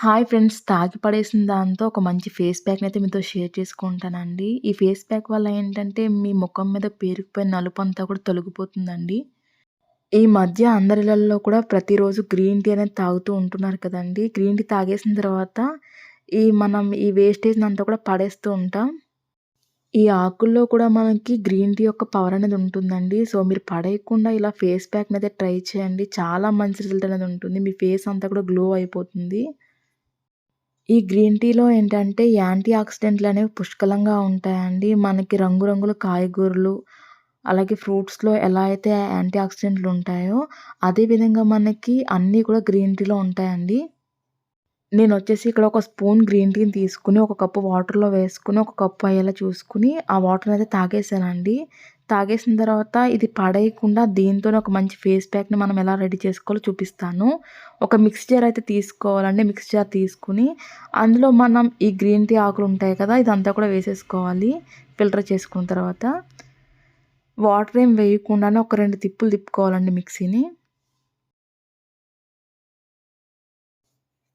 Hi friends తాగి పడేసిన దాంతో ఒక మంచి ఫేస్ ప్యాక్ని అయితే మీతో షేర్ చేసుకుంటానండి. ఈ ఫేస్ ప్యాక్ వల్ల ఏంటంటే మీ ముఖం మీద పేరుకుపోయిన నలుపు అంతా కూడా తొలగిపోతుందండి. ఈ మధ్య అందరిలలో కూడా ప్రతిరోజు గ్రీన్ టీ అనేది తాగుతూ ఉంటున్నారు కదండి. గ్రీన్ టీ తాగేసిన తర్వాత ఈ మనం ఈ వేస్టేజ్ అంతా కూడా పడేస్తూ ఉంటాం. ఈ ఆకుల్లో కూడా మనకి గ్రీన్ టీ యొక్క పవర్ అనేది ఉంటుందండి. సో మీరు పడేయకుండా ఇలా ఫేస్ ప్యాక్ని అయితే ట్రై చేయండి. చాలా మంచి రిజల్ట్ అనేది ఉంటుంది. మీ ఫేస్ అంతా కూడా గ్లో అయిపోతుంది. ఈ గ్రీన్ టీలో ఏంటంటే యాంటీ ఆక్సిడెంట్లు అనేవి పుష్కలంగా ఉంటాయండి. మనకి రంగురంగుల కాయగూరలు అలాగే ఫ్రూట్స్లో ఎలా అయితే యాంటీ ఆక్సిడెంట్లు ఉంటాయో అదేవిధంగా మనకి అన్నీ కూడా గ్రీన్ టీలో ఉంటాయండి. నేను వచ్చేసి ఇక్కడ ఒక స్పూన్ గ్రీన్ టీని తీసుకుని ఒక కప్పు వాటర్లో వేసుకుని ఒక కప్పు అయ్యేలా చూసుకుని ఆ వాటర్ అయితే తాగేసానండి. తాగేసిన తర్వాత ఇది పడేయకుండా దీంతోనే ఒక మంచి ఫేస్ ప్యాక్ని మనం ఎలా రెడీ చేసుకోవాలో చూపిస్తాను. ఒక మిక్స్చర్ అయితే తీసుకోవాలండి. మిక్స్చర్ తీసుకుని అందులో మనం ఈ గ్రీన్ టీ ఆకులు ఉంటాయి కదా ఇదంతా కూడా వేసేసుకోవాలి. ఫిల్టర్ చేసుకున్న తర్వాత వాటర్ ఏం వేయకుండానే ఒక రెండు తిప్పులు తిప్పుకోవాలండి మిక్సీని.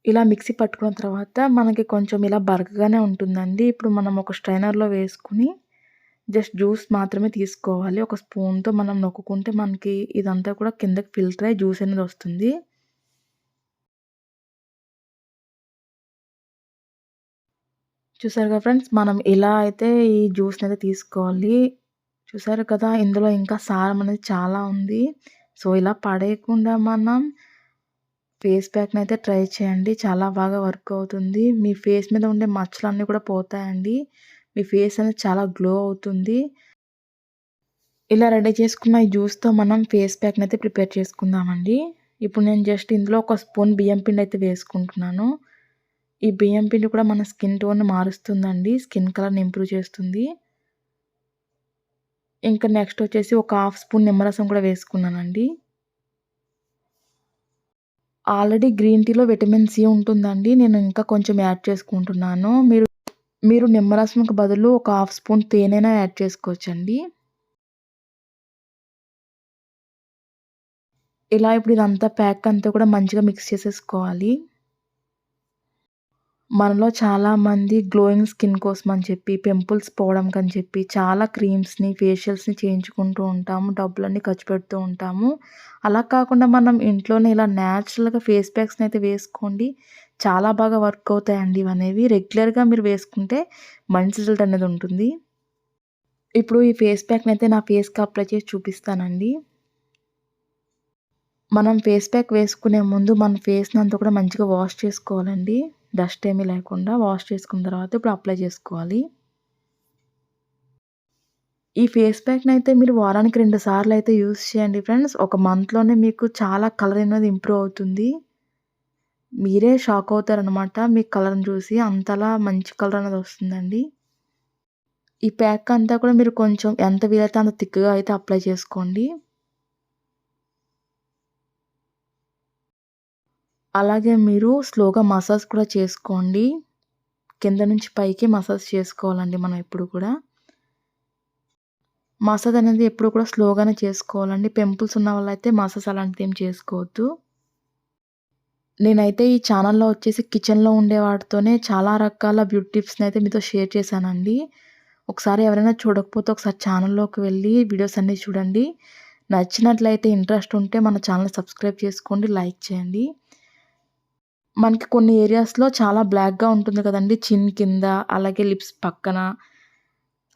ఇలా మిక్సీ పట్టుకున్న తర్వాత మనకి కొంచెం ఇలా బరకగానే ఉంటుందండి. ఇప్పుడు మనం ఒక స్ట్రైనర్లో వేసుకుని జస్ట్ జ్యూస్ మాత్రమే తీసుకోవాలి. ఒక స్పూన్తో మనం నొక్కుంటే మనకి ఇదంతా కూడా కిందకి ఫిల్టర్ అయ్యి జ్యూస్ అనేది వస్తుంది. చూసారు కదా ఫ్రెండ్స్? మనం ఎలా అయితే ఈ జ్యూస్ని అయితే తీసుకోవాలి. చూసారు కదా? ఇందులో ఇంకా సారం అనేది చాలా ఉంది. సో ఇలా పడేయకుండా మనం ఫేస్ ప్యాక్ని అయితే ట్రై చేయండి. చాలా బాగా వర్క్ అవుతుంది. మీ ఫేస్ మీద ఉండే మచ్చలన్నీ కూడా పోతాయండి. మీ ఫేస్ అనేది చాలా గ్లో అవుతుంది. ఇలా రెడీ చేసుకున్న ఈ జ్యూస్తో మనం ఫేస్ ప్యాక్ని అయితే ప్రిపేర్ చేసుకుందామండి. ఇప్పుడు నేను జస్ట్ ఇందులో ఒక స్పూన్ బియ్యం పిండి అయితే వేసుకుంటున్నాను. ఈ బియ్యం పిండి కూడా మన స్కిన్ టోన్ మారుస్తుందండి. స్కిన్ కలర్ని ఇంప్రూవ్ చేస్తుంది. ఇంకా నెక్స్ట్ వచ్చేసి ఒక హాఫ్ స్పూన్ నిమ్మరసం కూడా వేసుకున్నానండి. ఆల్రెడీ గ్రీన్ టీలో విటమిన్ సి ఉంటుందండి. నేను ఇంకా కొంచెం యాడ్ చేసుకుంటున్నాను. మీరు మీరు నిమ్మరసంకి బదులు ఒక హాఫ్ స్పూన్ తేనెనా యాడ్ చేసుకోవచ్చండి. ఇలా ఇప్పుడు ఇదంతా ప్యాక్ అంతా కూడా మంచిగా మిక్స్ చేసేసుకోవాలి. మనలో చాలామంది గ్లోయింగ్ స్కిన్ కోసం అని చెప్పి పింపుల్స్ పోవడానికి అని చెప్పి చాలా క్రీమ్స్ని ఫేషియల్స్ని చేయించుకుంటూ ఉంటాము డబ్బులన్నీ ఖర్చు పెడుతూ ఉంటాము. అలా కాకుండా మనం ఇంట్లోనే ఇలా న్యాచురల్గా ఫేస్ ప్యాక్స్ని అయితే వేసుకోండి. చాలా బాగా వర్క్ అవుతాయండి ఇవనేవి. రెగ్యులర్గా మీరు వేసుకుంటే మంచి రిజల్ట్ అనేది ఉంటుంది. ఇప్పుడు ఈ ఫేస్ ప్యాక్ని అయితే నా ఫేస్కి అప్లై చేసి చూపిస్తానండి. మనం ఫేస్ ప్యాక్ వేసుకునే ముందు మన ఫేస్ని అంతా కూడా మంచిగా వాష్ చేసుకోవాలండి. డస్ట్ ఏమీ లేకుండా వాష్ చేసుకున్న తర్వాత ఇప్పుడు అప్లై చేసుకోవాలి. ఈ ఫేస్ ప్యాక్ని అయితే మీరు వారానికి రెండు సార్లు అయితే యూస్ చేయండి ఫ్రెండ్స్. ఒక మంత్లోనే మీకు చాలా కలర్ అనేది ఇంప్రూవ్ అవుతుంది. మీరే షాక్ అవుతారనమాట మీ కలర్ని చూసి అంతలా మంచి కలర్ అనేది వస్తుందండి. ఈ ప్యాక్ అంతా కూడా మీరు కొంచెం ఎంత వీలైతే అంత థిక్గా అయితే అప్లై చేసుకోండి. అలాగే మీరు స్లోగా మసాజ్ కూడా చేసుకోండి. కింద నుంచి పైకి మసాజ్ చేసుకోవాలండి మనం ఎప్పుడు కూడా. మసాజ్ అనేది ఎప్పుడు కూడా స్లోగానే చేసుకోవాలండి. పింపుల్స్ ఉన్న వాళ్ళైతే మసాజ్ అలాంటిది ఏం చేసుకోవద్దు. నేనైతే ఈ ఛానల్లో వచ్చేసి కిచెన్లో ఉండే వాటితోనే చాలా రకాల బ్యూటీ టిప్స్ని అయితే మీతో షేర్ చేశానండి. ఒకసారి ఎవరైనా చూడకపోతే ఒకసారి ఛానల్లోకి వెళ్ళి వీడియోస్ అన్నీ చూడండి. నచ్చినట్లయితే ఇంట్రెస్ట్ ఉంటే మన ఛానల్ సబ్స్క్రైబ్ చేసుకోండి లైక్ చేయండి. మనకి కొన్ని ఏరియాస్‌లో చాలా బ్లాక్‌గా ఉంటుంది కదండి చిన్ కింద, అలాగే లిప్స్ పక్కన.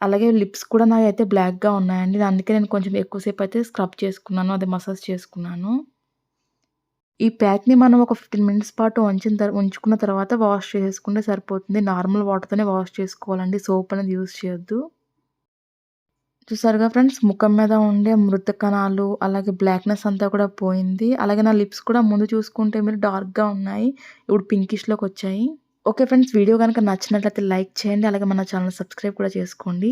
అలాగే లిప్స్ కూడా నావైతే బ్లాక్‌గా ఉన్నాయండి. అందుకే నేను కొంచెం ఎక్కువసేపు అయితే స్క్రబ్ చేసుకున్నాను. అదే మసాజ్ చేసుకున్నాను. ఈ ప్యాక్‌ని మనం ఒక ఫిఫ్టీన్ మినిట్స్ పాటు ఉంచిన తర్వాత ఉంచుకున్న తర్వాత వాష్ చేసేసుకుంటే సరిపోతుంది. నార్మల్ వాటర్‌తోనే వాష్ చేసుకోవాలండి. సోప్ అనేది యూజ్ చేయొద్దు. చూసారుగా ఫ్రెండ్స్? ముఖం మీద ఉండే మృత కణాలు అలాగే బ్లాక్నెస్ అంతా కూడా పోయింది. అలాగే నా లిప్స్ కూడా ముందు చూసుకుంటే మీరు డార్క్గా ఉన్నాయి. ఇప్పుడు పింకిష్లోకి వచ్చాయి. ఓకే ఫ్రెండ్స్ వీడియో కనుక నచ్చినట్లయితే లైక్ చేయండి. అలాగే మన ఛానల్ సబ్స్క్రైబ్ కూడా చేసుకోండి.